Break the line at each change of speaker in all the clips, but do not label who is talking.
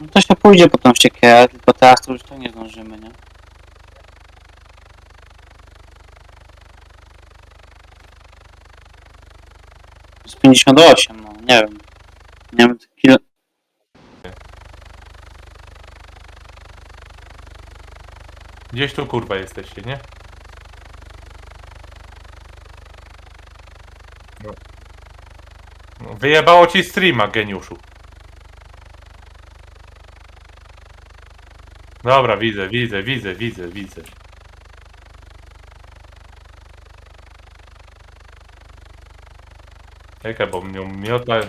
No to się pójdzie po tą siekierę, tylko teraz to już to nie zdążymy, nie? Z 58, no nie wiem. Nie wiem, kilo...
Gdzieś tu kurwa jesteście, nie? No. No, Wyjebało ci streama, geniuszu. Dobra, widzę, widzę, widzę, widzę, widzę. Czekaj, bo mnie miota...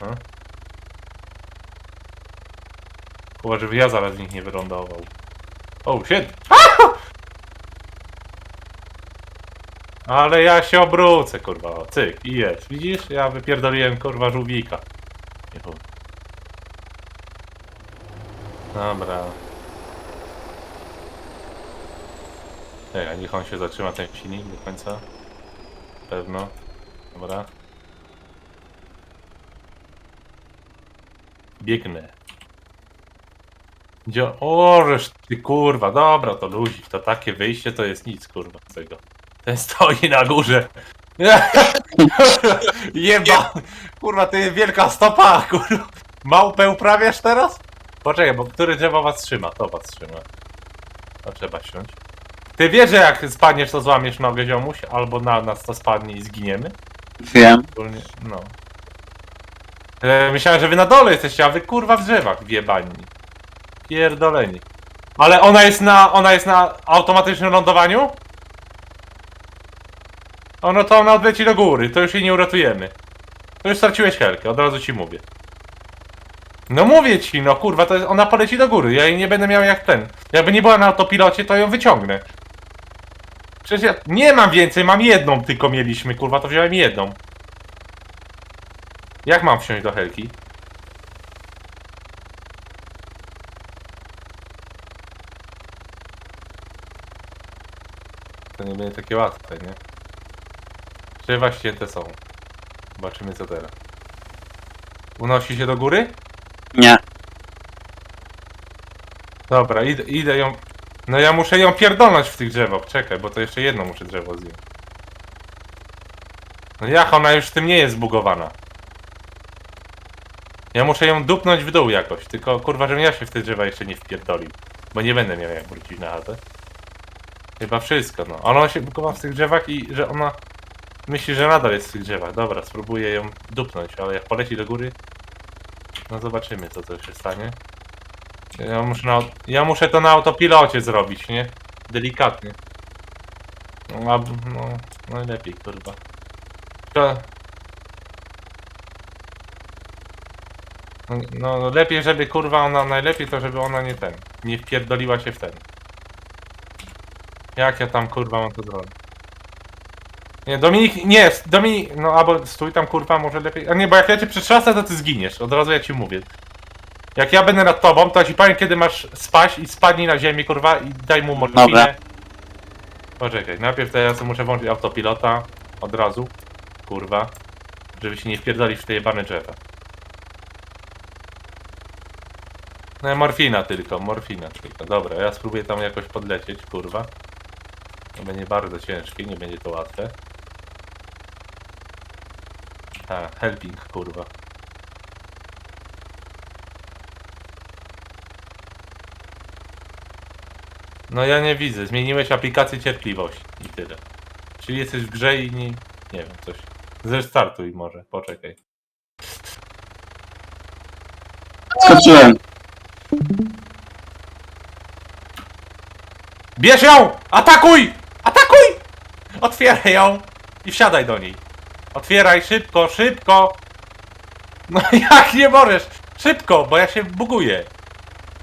A? Chyba, żeby ja zaraz z nich nie wylądował. Oh shit! Ale ja się obrócę, kurwa. Cyk, i jest. Widzisz? Ja wypierdoliłem, kurwa, żółwika. Nie chuj. Dobra. Czekaj, niech on się zatrzyma ten silnik do końca. Pewno. Dobra. Biegnę. Gdzie... O, żeż ty kurwa, dobra, to luzik, to takie wyjście to jest nic, kurwa, z tego. Ten stoi na górze. Jeba! Kurwa, ty wielka stopa, kurwa. Małpę uprawiasz teraz? Poczekaj, bo który drzewo was trzyma? To was trzyma. To trzeba siąść. Ty wiesz, że jak spadniesz, to złamiesz nogę ziomuś? Albo na nas to spadnie i zginiemy?
Wiem.
Ogólnie, no. E, myślałem, że wy na dole jesteście, a wy kurwa w drzewach wjebani. Pierdoleni. Ale ona jest na, ona jest na automatycznym lądowaniu? O, no to ona odleci do góry, to już jej nie uratujemy. To już straciłeś helkę, od razu ci mówię. No mówię ci, no kurwa, to jest, ona poleci do góry, ja jej nie będę miał jak ten. Jakby nie była na autopilocie, to ją wyciągnę. Przecież ja nie mam więcej, mam jedną tylko mieliśmy, kurwa, to wziąłem jedną. Jak mam wsiąść do helki? To nie będzie takie łatwe, nie? Drzewa ścięte są. Zobaczymy co teraz. Unosi się do góry?
Nie.
Dobra, idę, idę ją... No ja muszę ją pierdolnąć w tych drzewach, czekaj, bo to jeszcze jedno muszę drzewo zjąć. No jak ona już w tym nie jest zbugowana? Ja muszę ją dupnąć w dół jakoś, tylko kurwa, żebym ja się w te drzewa jeszcze nie wpierdolił. Bo nie będę miał jak wrócić na chatę. Chyba wszystko, no. Ona się bugowa w tych drzewach i że ona myśli, że nadal jest w tych drzewach. Dobra, spróbuję ją dupnąć, ale jak poleci do góry, no zobaczymy co to się stanie. Ja muszę, na, ja muszę to na autopilocie zrobić, nie? Delikatnie. No, no najlepiej, kurwa. To... No, no lepiej, żeby kurwa ona, najlepiej to żeby ona nie ten, nie wpierdoliła się w ten. Jak ja tam kurwa mam to zrobić? Nie, Dominik, nie, Dominik, no albo stój tam kurwa, może lepiej, a nie, bo jak ja cię przetrzasnę, to ty zginiesz, od razu ja ci mówię. Jak ja będę nad tobą, to ja ci powiem kiedy masz spaść i spadnij na ziemię, kurwa, i daj mu morfinę.
Dobra.
Poczekaj, najpierw to ja sobie muszę włączyć autopilota od razu, kurwa, żeby się nie wpierdolić w te jebane drzewa. No morfina tylko, morfina tylko. Dobra, ja spróbuję tam jakoś podlecieć, kurwa. To będzie bardzo ciężkie, nie będzie to łatwe. A, helping, kurwa. No ja nie widzę, zmieniłeś aplikację cierpliwości i tyle. Czyli jesteś w grze i nie... nie wiem, coś. Zrestartuj może, poczekaj.
Skoczyłem.
Bierz ją! Atakuj! Atakuj! Otwieraj ją i wsiadaj do niej. Otwieraj szybko, szybko! No jak nie możesz? Szybko, bo ja się buguję.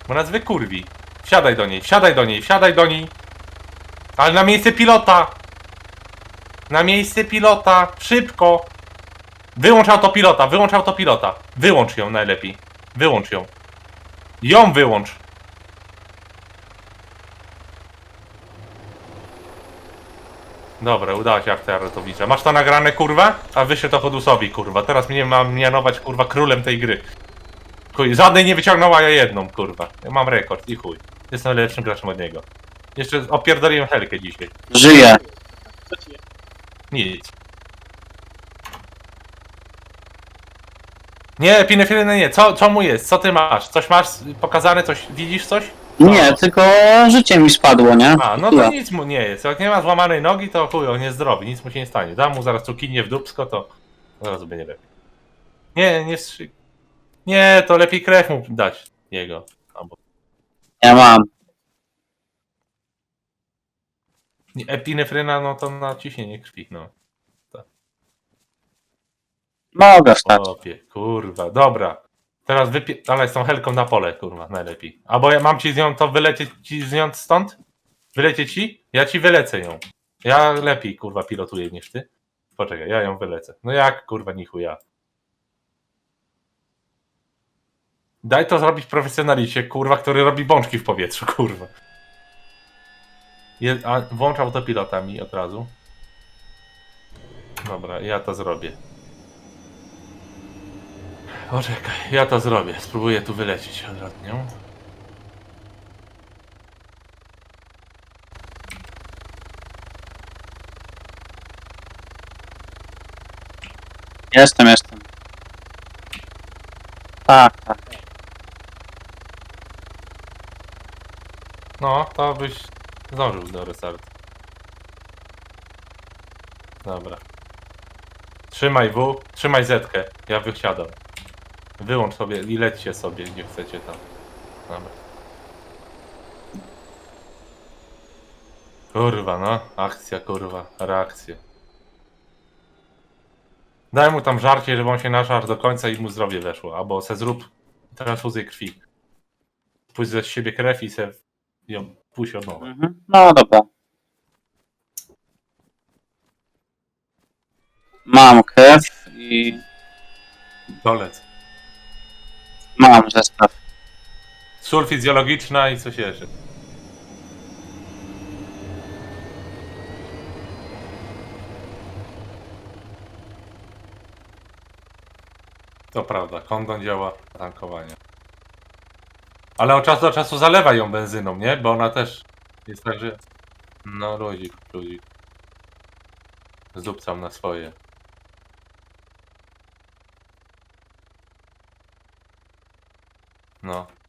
Bo nas wykurwi. Wsiadaj do niej, wsiadaj do niej, wsiadaj do niej. Ale na miejsce pilota! Na miejsce pilota! Szybko! Wyłącz autopilota, wyłącz autopilota. Wyłącz ją najlepiej. Wyłącz ją. Ją wyłącz. Dobra, udało się akcja ratownicza. Masz to nagrane, kurwa? A wyślę to Hodusowi, kurwa. Teraz mnie mam mianować, kurwa, królem tej gry. Chuj, żadnej nie wyciągnął, a ja jedną, kurwa. Ja mam rekord i chuj. Jestem lepszym graczem od niego. Jeszcze opierdoliłem helkę dzisiaj.
Żyje.
Nic. Nie, pinefilny nie. Co, co mu jest? Co ty masz? Coś masz pokazane? Coś widzisz coś?
Nie, tylko życie mi spadło, nie?
A, no
Tyle.
to nic mu nie jest. Jak nie ma złamanej nogi, to chuj, on jest zdrowy, nic mu się nie stanie. Dam mu zaraz cukinię w dupsko, to zaraz będzie lepiej. Nie, nie wstrzy... Nie, to lepiej krew mu dać jego. Albo...
Ja mam.
Nie, Epinefryna, no to na ciśnienie krwi, no.
Mogę wstać.
Opie, kurwa, dobra. Teraz wypie... Ale z tą helką na pole, kurwa, najlepiej. Albo ja mam ci z nią to wylecieć ci z nią stąd? Wylecieć ci? Ja ci wylecę ją. Ja lepiej, kurwa, pilotuję niż ty. Poczekaj, ja ją wylecę. No jak, kurwa, nichu ja. Daj to zrobić profesjonaliście, kurwa, który robi bączki w powietrzu, kurwa. Je... A, włącz mi od razu. Dobra, ja to zrobię. Poczekaj, ja to zrobię. Spróbuję tu wylecieć od nią.
Jestem, jestem. Tak, tak.
No, to byś zdążył do restartu. Dobra. Trzymaj W, trzymaj Zetkę. Ja wysiadam. Wyłącz sobie i lećcie sobie, gdzie chcecie tam. Dobra. Kurwa, no. Akcja, kurwa. Reakcja. Daj mu tam żarcie, żeby on się nażarł do końca i mu zdrowie weszło. Albo se zrób transfuzję krwi. Pójdź ze siebie krew i se ją puść od nowa.
Mhm. No dobra. Mam krew i
Dolec.
Mam zestaw.
Sól fizjologiczna i coś jeszcze. To prawda, kondon działa tankowanie. Ale od czasu do czasu zalewa ją benzyną, nie? Bo ona też jest tak, że... No ludzik, ludzik. Zdupcam na swoje. No.